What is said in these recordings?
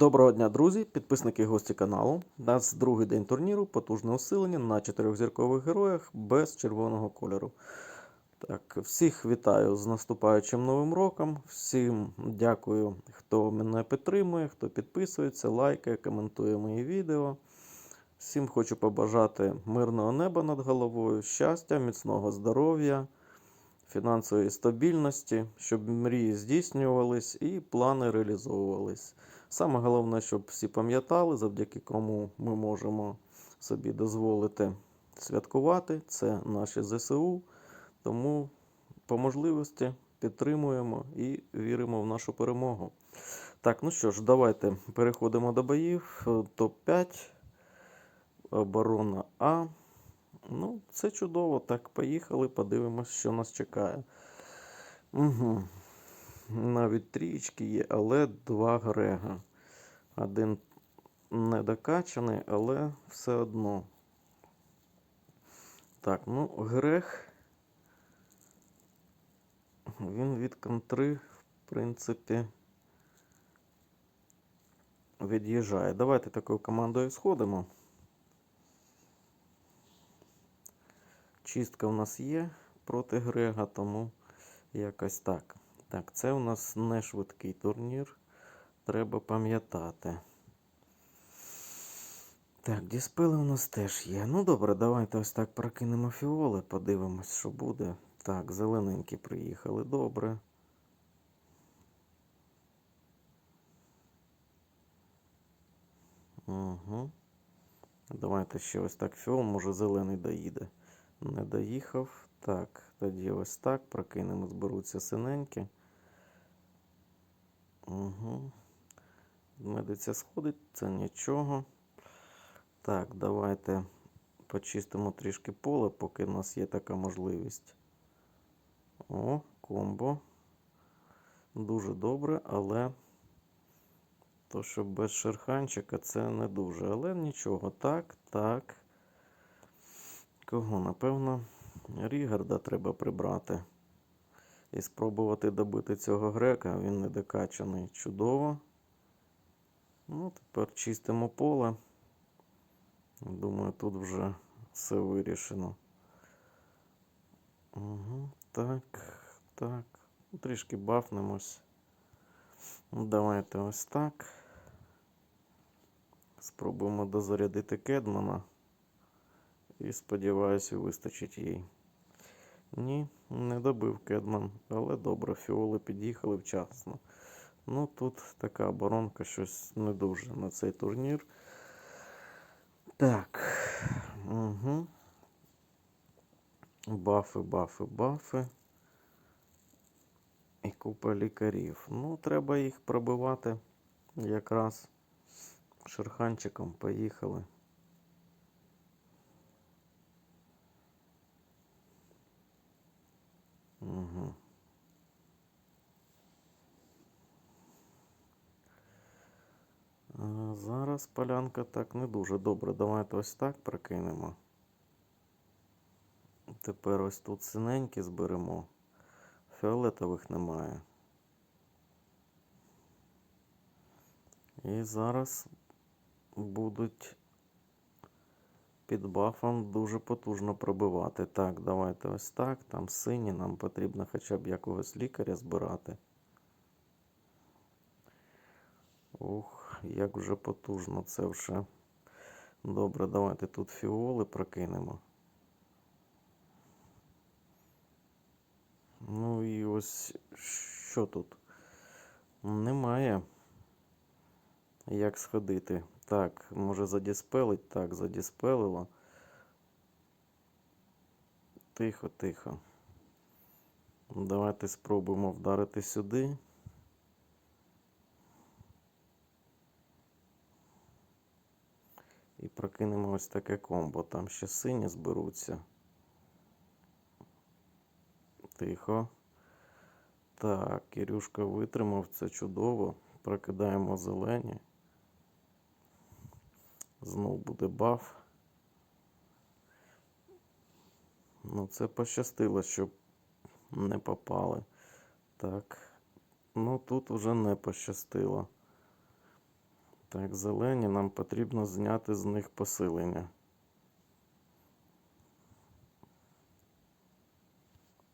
Доброго дня, друзі, підписники і гості каналу. У нас другий день турніру, потужне усилення на чотирьохзіркових героях без червоного кольору. Так, всіх вітаю з наступаючим новим роком. Всім дякую, хто мене підтримує, хто підписується, лайкає, коментує мої відео. Всім хочу побажати мирного неба над головою, щастя, міцного здоров'я, фінансової стабільності, щоб мрії здійснювались і плани реалізовувались. Саме головне, щоб всі пам'ятали, завдяки кому ми можемо собі дозволити святкувати. Це наші ЗСУ. Тому по можливості підтримуємо і віримо в нашу перемогу. Так, ну що ж, давайте переходимо до боїв. Топ-5. Оборона А. Ну, це чудово. Так, поїхали, подивимось, що нас чекає. Угу. Навіть трієчки є, але два Грега. Один недокачаний, але все одно. Так, ну, Грег. Він від контри, в принципі, від'їжджає. Давайте такою командою сходимо. Чистка у нас є проти Грега, тому якось так. Так, це у нас не швидкий турнір. Треба пам'ятати. Так, діспели у нас теж є. Ну добре, давайте ось так прокинемо фіоли, подивимось, що буде. Так, зелененькі приїхали, добре. Угу. Давайте ще ось так фіол, може зелений доїде. Не доїхав. Так, тоді ось так. Прокинемо, зберуться синенькі. Угу. Медиця сходить, це нічого. Так, давайте почистимо трішки поле, поки в нас є така можливість. О, комбо. Дуже добре, але то, що без шерханчика, це не дуже. Але нічого. Так, так. Кого? Напевно, Рігарда треба прибрати. І спробувати добити цього грека. Він не докачаний. Чудово. Ну, тепер чистимо поле. Думаю, тут вже все вирішено. Угу, Так, так. Трішки бафнемось. Давайте ось так. Спробуємо дозарядити Кедмана. І сподіваюся, вистачить їй. Ні, не добив Кедман, але добре, фіоли під'їхали вчасно. Ну, тут така оборонка щось не дуже на цей турнір. Так. Угу. Бафи, бафи, бафи. І купа лікарів. Ну, треба їх пробивати якраз шерханчиком. Поїхали. Зараз полянка так не дуже добре. Давайте ось так прокинемо. Тепер ось тут синенькі зберемо. Фіолетових немає. І зараз будуть під бафом дуже потужно пробивати. Так, давайте ось так. Там сині, нам потрібно хоча б якогось лікаря збирати. Ух, як вже потужно це вже. Добре, давайте тут фіоли прокинемо. Ну і ось що тут? Немає. Як сходити? Так, може задіспелить? Так, задіспелило. Тихо, тихо. Давайте спробуємо вдарити сюди. І прокинемо ось таке комбо. Там ще сині зберуться. Тихо. Так, Кирюшка витримав, це чудово. Прокидаємо зелені. Знов буде баф. Ну, це пощастило, щоб не попали. Так. Ну тут вже не пощастило. Так, зелені нам потрібно зняти з них посилення.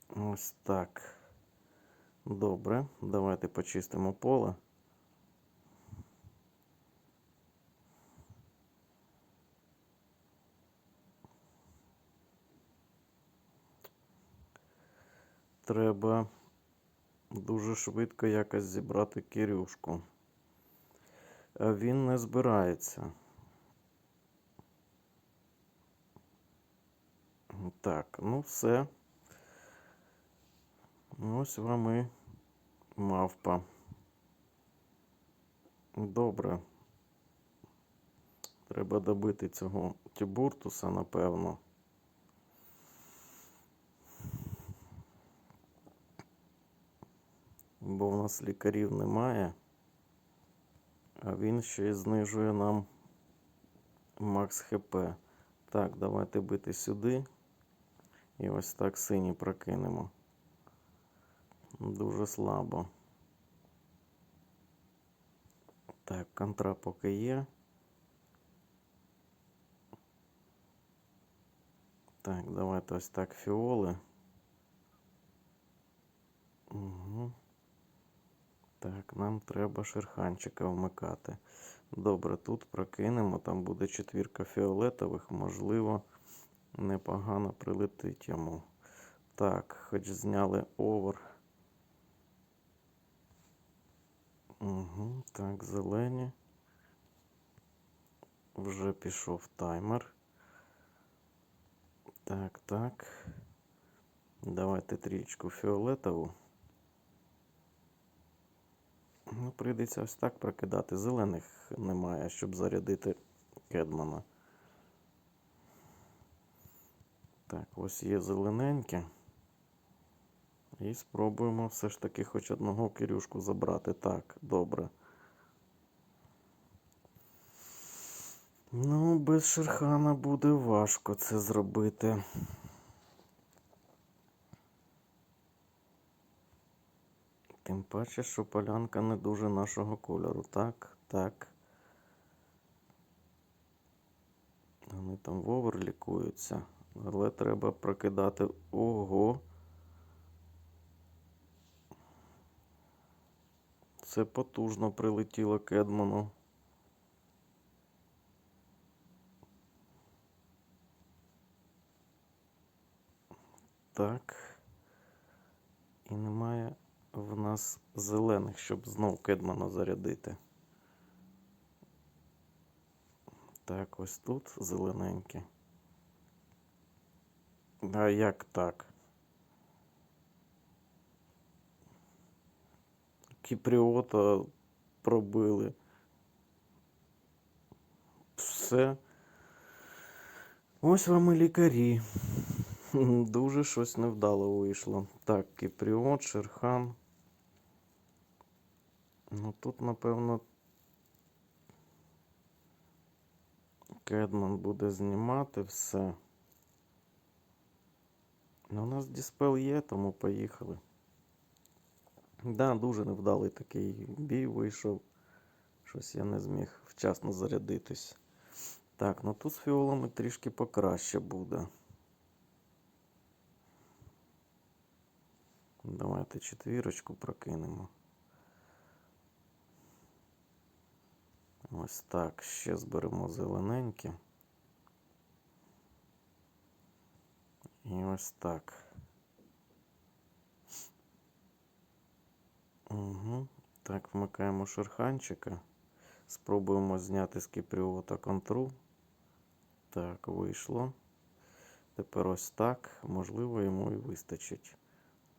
Ось так. Добре, давайте почистимо поле. Треба дуже швидко якось зібрати Кирюшку. А він не збирається. Так, ну все. Ось вам і мавпа. Добре. Треба добити цього тібуртуса, напевно. Бо в нас лікарів немає. А він ще й знижує нам Макс ХП. Так, давайте бити сюди. І ось так синій прокинемо. Дуже слабо. Так, контра поки є. Так, давайте ось так фіоли. Так, нам треба шерханчика вмикати. Добре, тут прокинемо, там буде четвірка фіолетових, можливо, непогано прилетить йому. Так, хоч зняли овер. Угу, так, зелені. Вже пішов таймер. Так, так. Давайте трічку фіолетову. Ну, прийдеться ось так прокидати. Зелених немає, щоб зарядити Кедмана. Так, ось є зелененьке. І спробуємо все ж таки хоч одного Кирюшку забрати. Так, добре. Ну, без Шерхана буде важко це зробити. Паче, що полянка не дуже нашого кольору. Так, так. Вони там вовер лікуються. Але треба прокидати. Ого. Це потужно прилетіло Кедману. Так. І немає в нас зелених, щоб знов Кедмана зарядити. Так, ось тут зелененькі. А як так? Кіпріота пробили. Все. Ось вам і лікарі. Дуже щось невдало вийшло. Так, Кіпріот, Шерхан. Ну тут, напевно, Кедман буде знімати все. Ну, у нас диспел є, тому поїхали. Да, дуже невдалий такий бій вийшов. Щось я не зміг вчасно зарядитись. Так, ну тут з фіолами трішки покраще буде. Давайте четвірочку прокинемо. Ось так. Ще зберемо зелененьке. І ось так. Угу. Так, вмикаємо шерханчика. Спробуємо зняти з кіпріота контру. Так, вийшло. Тепер ось так. Можливо, йому і вистачить.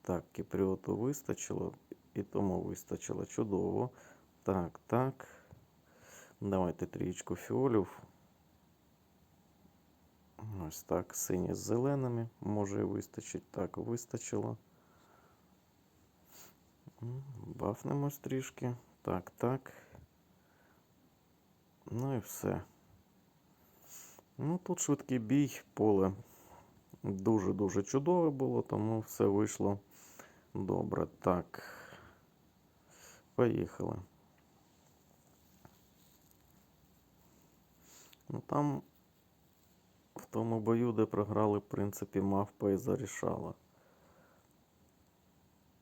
Так, кіпріоту вистачило, і тому вистачило. Чудово. Так, так. Давайте трієчку фіолів. Ось так, сині з зеленими. Може і вистачить. Так, вистачило. Бафнемось трішки. Так, так. Ну і все. Ну, тут швидкий бій, поле дуже-дуже чудове було, тому все вийшло добре. Так. Поїхали. Ну там в тому бою, де програли, в принципі, мавпа і зарішала.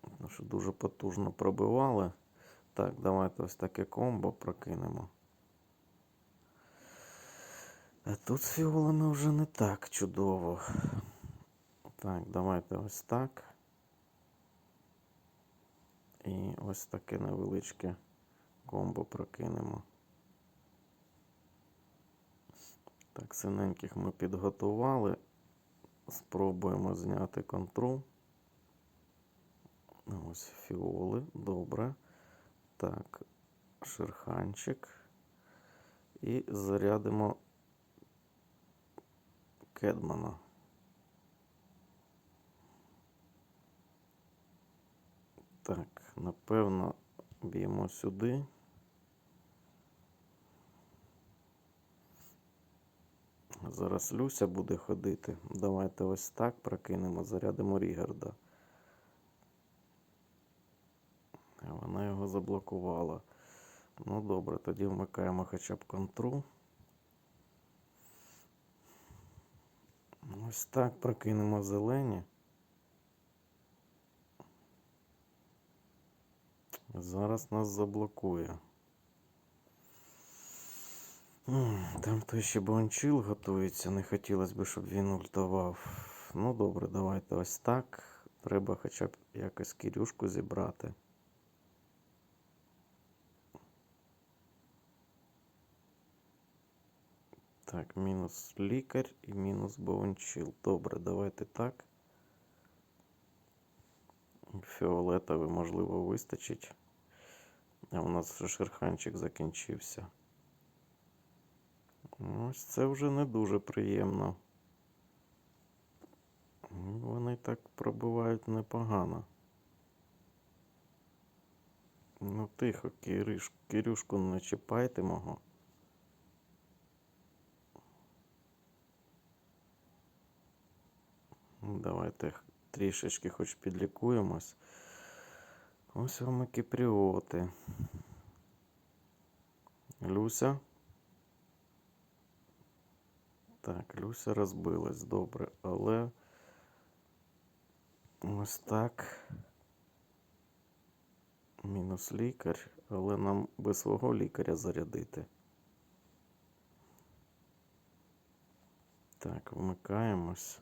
Тому що дуже потужно пробивали. Так, давайте ось таке комбо прокинемо. А тут з фіолами вже не так чудово. Так, давайте ось так. І ось таке невеличке комбо прокинемо. Так, синеньких ми підготували. Спробуємо зняти контру. Ось фіоли, добре. Так, шерханчик. І зарядимо Кедмана. Так, напевно, б'ємо сюди. Зараз Люся буде ходити. Давайте ось так прокинемо, зарядимо Рігарда. Вона його заблокувала. Ну добре, тоді вмикаємо хоча б контру. Ось так прокинемо зелені. Зараз нас заблокує. Там той ще бончил готується, не хотілося б, щоб він ультував. Ну добре, давайте ось так. Треба хоча б якось кірюшку зібрати. Так, мінус лікар і мінус бончил. Добре, давайте так. Фіолетовий, можливо, вистачить. А у нас вже шерханчик закінчився. Ось це вже не дуже приємно. Вони так пробивають непогано. Ну, тихо, Кириш, Кирюшку не чіпайте мого. Давайте трішечки хоч підлікуємось. Ось вам і кіпріоти. Люся. Так, Люся розбилась, добре, але ось так. Мінус лікар, але нам би свого лікаря зарядити. Так, вмикаємось.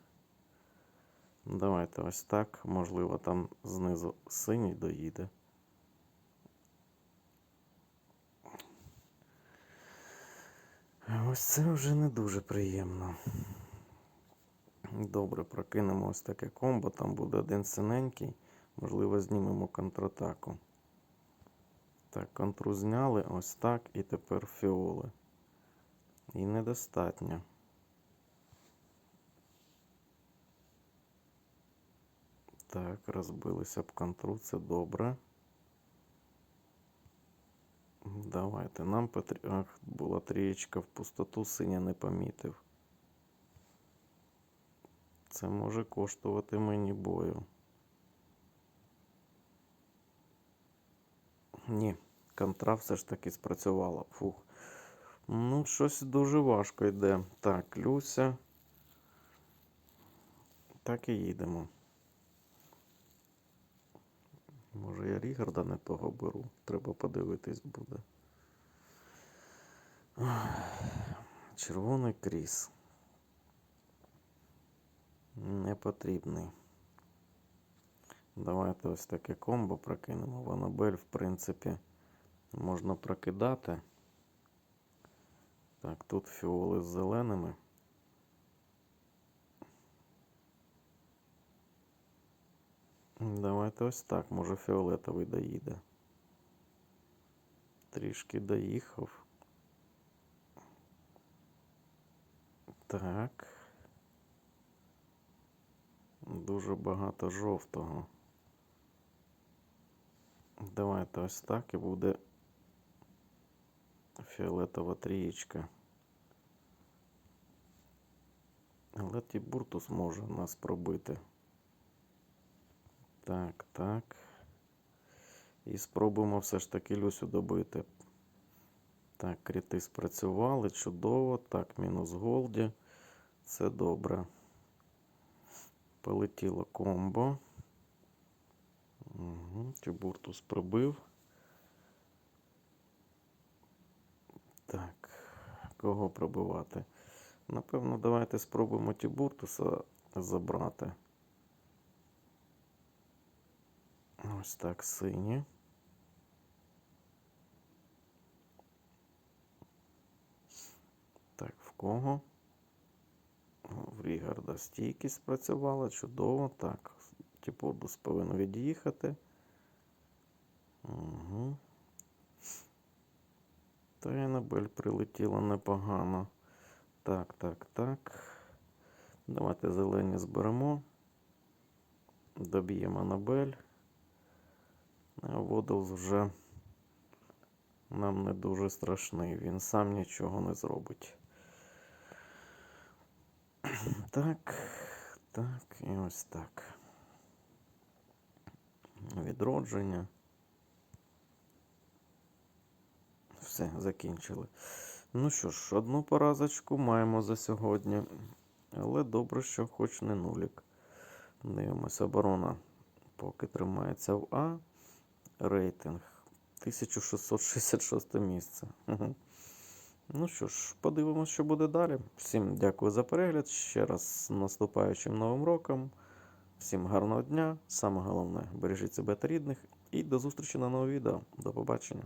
Давайте ось так. Можливо, там знизу синій доїде. Ось це вже не дуже приємно. Добре, прокинемо ось таке комбо. Там буде один синенький. Можливо, знімемо контратаку. Так, контру зняли, ось так, і тепер фіоли. І недостатньо. Так, розбилися б контру, це добре. Давайте. Нам потрібно. Ах, була трієчка в пустоту, синя не помітив. Це може коштувати мені бою. Ні, контра все ж таки спрацювала. Фух. Ну, щось дуже важко йде. Так, Люся. Так і їдемо. Може, я Рігарда не того беру. Треба подивитись буде. Червоний кріс. Не потрібний. Давайте ось таке комбо прокинемо. Ванабель, в принципі, можна прокидати. Так, тут фіоли з зеленими. Давайте ось так, може фіолетовий доїде. Трішки доїхав. Так. Дуже багато жовтого. Давайте ось так і буде фіолетова трієчка. Але Тібуртус може нас пробити. Так, так. І спробуємо все ж таки Люсю добити. Так, кріти спрацювали, чудово. Так, мінус голді. Це добре. Полетіло комбо. Угу. Тюбуртус пробив. Так, кого пробивати? Напевно, давайте спробуємо Тібуртуса забрати. Ось так, сині. Так, в кого? В Рігарда стійкість спрацювала, чудово. Так, Тібуртус повинен від'їхати. Угу. Та Енабель прилетіла непогано. Так, так, так. Давайте зелені зберемо. Доб'ємо Анабель. А Водолз вже нам не дуже страшний. Він сам нічого не зробить. Так, так, і ось так. Відродження. Все, закінчили. Ну що ж, одну поразочку маємо за сьогодні. Але добре, що хоч не нулік. Дивимося, оборона поки тримається в А. Рейтинг 1666 місце. Ну що ж, подивимося, що буде далі. Всім дякую за перегляд. Ще раз з наступаючим новим роком. Всім гарного дня. Саме головне, бережіть себе та рідних. І до зустрічі на новому відео. До побачення.